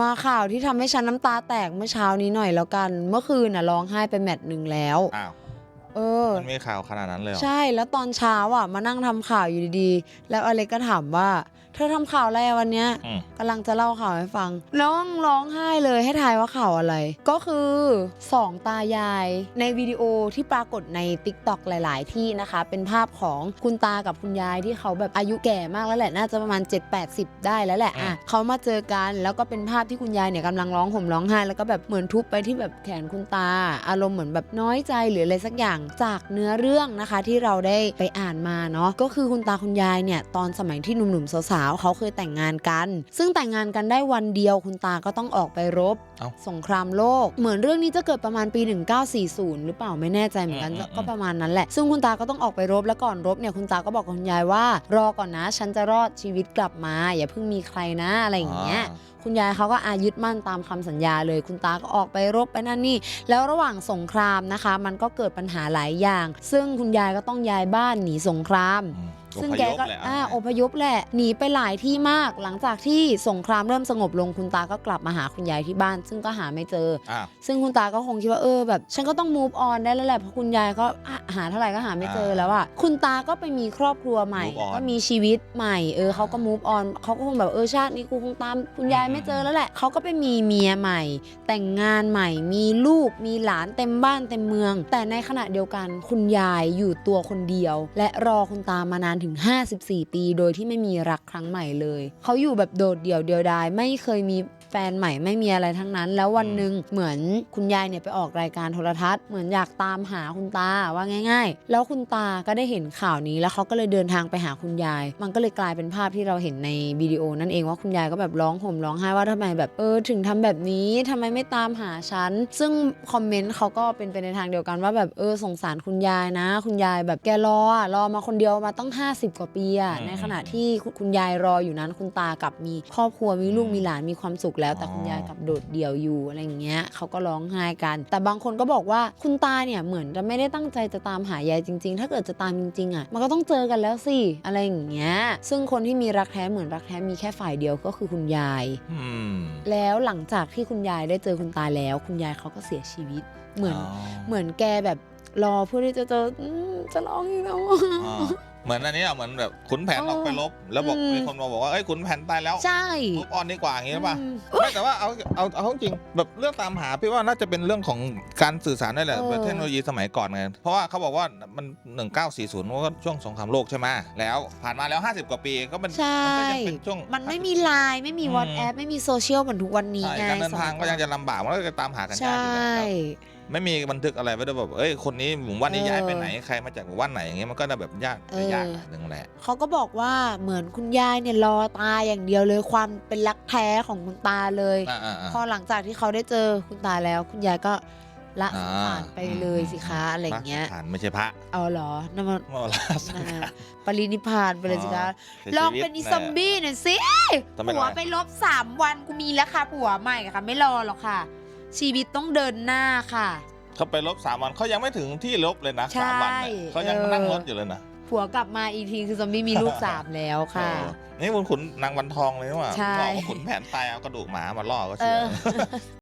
มาข่าวที่ทำให้ฉันน้ำตาแตกเมื่อเช้านี้หน่อยแล้วกัน เมื่อคืนน่ะร้องไห้ไปแมตช์หนึ่งแล้ว อ้าวเออ มันมีข่าวขนาดนั้นเลยเหรอ ใช่แล้วตอนเช้าอะ มานั่งทำข่าวอยู่ดีๆ แล้วอเล็กก็ถามว่าเธอทำข่าวอะไรอะวันเนี้ยอืม กำลังจะเล่าข่าวให้ฟังน้องร้องไห้เลยให้ทายว่าข่าวอะไร ก็คือสองตายายในวิดีโอที่ปรากฏใน t ิ k t o k หลาย ๆ ที่นะคะ เป็นภาพของคุณตากับคุณยายที่เขาแบบอายุแก่มากแล้วแหละน่าจะประมาณ 7-80 ได้แล้วแหละอะเขามาเจอกันแล้วก็เป็นภาพที่คุณยายเนี่ยกำลังร้องห่มร้องไห้แล้วก็แบบเหมือนทุบไปที่แบบแขนคุณตา อารมณ์เหมือนแบบน้อยใจหรืออะไรสักอย่างจากเนื้อเรื่องนะคะที่เราได้ไปอ่านมาเนาะก็คือคุณตาคุณยายเนี่ยตอนสมัยที่หนุ่มๆสาวๆเขาเคยแต่งงานกัน ซึ่งแต่งงานกันได้วันเดียวคุณตาก็ต้องออกไปรบ เอ้า สงครามโลก เหมือนเรื่องนี้จะเกิดประมาณปี 1940 หรือเปล่าไม่แน่ใจเหมือนกันอืมอืม ก็ประมาณนั้นแหละ ซึ่งคุณตาก็ต้องออกไปรบแล้วก่อนรบเนี่ยคุณตาก็บอกกับคุณยายว่า รอก่อนนะ ฉันจะรอดชีวิตกลับมา อย่าเพิ่งมีใครนะอะไรอย่างเงี้ยคุณยายเขาก็อายึดมั่นตามคำสัญญาเลย คุณตาก็ออกไปรบไปนั่นนี่ แล้วระหว่างสงครามนะคะ มันก็เกิดปัญหาหลายอย่าง ซึ่งคุณยายก็ต้องย้ายบ้านหนีสงครามอืมซึ่งอพแกยพก็แหละอ่าเอพยพแหละหนีไปหลายที่มาก หลังจากที่สงครามเริ่มสงบลงคุณตาก็กลับมาหาคุณยายที่บ้าน ซึ่งก็หาไม่เจออ้าวซึ่งคุณตาก็คงคิดว่าเออแบบ ฉันก็ต้อง move on ได้แล้วแหละเพราะคุณยายก็หาหาเท่าไหร่ก็หาไม่เจอแล้วอะคุณตาก็ไปมีครอบครัวใหม่ Move on ก็มีชีวิตใหม่เออเขาก็ move on เขาก็คงแบบเออชาตินี้กูคงตามคุณยายไม่เจอแล้วแหละเขาก็ไปมีเมียใหม่ แต่งงานใหม่ มีลูกมีหลานเต็มบ้านเต็มเมือง แต่ในขณะเดียวกันคุณยายอยู่ตัวคนเดียว และรอคุณตามานานถึง 54 ปี โดยที่ไม่มีรักครั้งใหม่เลย เขาอยู่แบบโดดเดี่ยวเดียวดายไม่เคยมี แฟนใหม่ไม่มีอะไรทั้งนั้น แล้ววันหนึ่งเหมือนคุณยายเนี่ยไปออกรายการโทรทัศน์เหมือนอยากตามหาคุณตาว่าง่าย ๆ แล้วคุณตาก็ได้เห็นข่าวนี้แล้วเขาก็เลยเดินทางไปหาคุณยาย มันก็เลยกลายเป็นภาพที่เราเห็นในวิดีโอนั่นเองว่าคุณยายก็แบบร้องห่มร้องไห้ว่าทำไมแบบเออถึงทำแบบนี้ทำไมไม่ตามหาฉัน ซึ่งคอมเมนต์เขาก็เป็นไปในทางเดียวกันว่าแบบเออสงสารคุณยายนะ คุณยายแบบแกรออะรอมาคนเดียวมาตั้ง 50 กว่าปีอะอืมในขณะที่คุณคุณยายรออยู่นั้นคุณตากลับมีครอบครัวมีลูกอืมมีหลานมีความสุขแล้วแต่อ๋อคุณยายกลับโดดเดี่ยวอยู่อะไรอย่างเงี้ยเขาก็ร้องไห้กัน แต่บางคนก็บอกว่าคุณตาเนี่ยเหมือนจะไม่ได้ตั้งใจจะตามหายายจริง ๆ ถ้าเกิดจะตามจริงๆอะมันก็ต้องเจอกันแล้วสิอะไรอย่างเงี้ยซึ่งคนที่มีรักแท้เหมือนรักแท้มีแค่ฝ่ายเดียวก็คือคุณยายอืมแล้วหลังจากที่คุณยายได้เจอคุณตาแล้ว คุณยายเขาก็เสียชีวิต เหมือนเหมือนแกแบบรอเพื่อที่จะเจออืมจะร้องอีกแล้วอะอ๋อ เหมือนอันนี้อะเหมือนแบบขุนแผนเออออกไปลบ แล้วบอกอืม มีคนมาบอกว่าเอ้ยขุนแผนตายแล้วใช่มุกออนดีกว่าอย่างงี้หรือเปล่าอืม ไม่แต่ว่าเอาเอาเอาจริงแบบเรื่องตามหาพี่ว่าน่าจะเป็นเรื่องของการสื่อสารนี่แหละเออเทคโนโลยีสมัยก่อนไงเพราะว่าเขาบอกว่ามัน 1940มันก็ช่วงสงครามโลกใช่ไหมแล้วผ่านมาแล้ว 50 กว่าปีก็เป็นใช่ มันก็ยังเป็นช่วง มันไม่มีไลน์ไม่มีอืม วอทแอปไม่มีโซเชียลเหมือนทุกวันนี้ใช่ไงการเดินทางสมัก็ยยังจะลำบากมันก็จะตามหากันใชยากอยู่่แล้ว ไม่มีบันทึกอะไรไว้ด้วยแบบเอ้ยคนนี้หมู่บ้านนี้เออย้ายไปไหนใครมาจากหมู่บ้านไหนอย่างเงี้ยมันก็จะแบบยากเออยากหนึ่งแหละ เขาก็บอกว่าเหมือนคุณยายเนี่ยรอตายอย่างเดียวเลยความเป็นรักแท้ของคุณตาเลย อ่าอ่าอ่าพอหลังจากที่เขาได้เจอคุณตาแล้ว คุณยายก็ละอ่าสังขารไปเลยสิคะอะไรอย่างเงี้ย ผ่านไม่ใช่พระเอาเหรอนั่นมันเมื่อลาสังนั่นขารน่ะปรินิพพานไปเลยสิคะเสียลองชีวิตเป็นอีซอมบี้หน่อยสิ ทำไมผัวล่ะ ไปลบสามวันกูมีแล้วค่ะผัวใหม่ค่ะ ไม่รอหรอกค่ะ ชีวิตต้องเดินหน้าค่ะ เขาไปลบสามวันเขายังไม่ถึงที่ลบเลยนะใช่สามวันเนี่ยเขายังเออนั่งรถอยู่เลยนะผัวกลับมาอีกทีคือซอมบี้มีลูกสามแล้วค่ะ เออนี่คุณขุนนางวันทองเลยนี่หว่าใช่บอกว่าขุนแผนตายเอากระดูกหมามาล่อก็เอเชื่ออ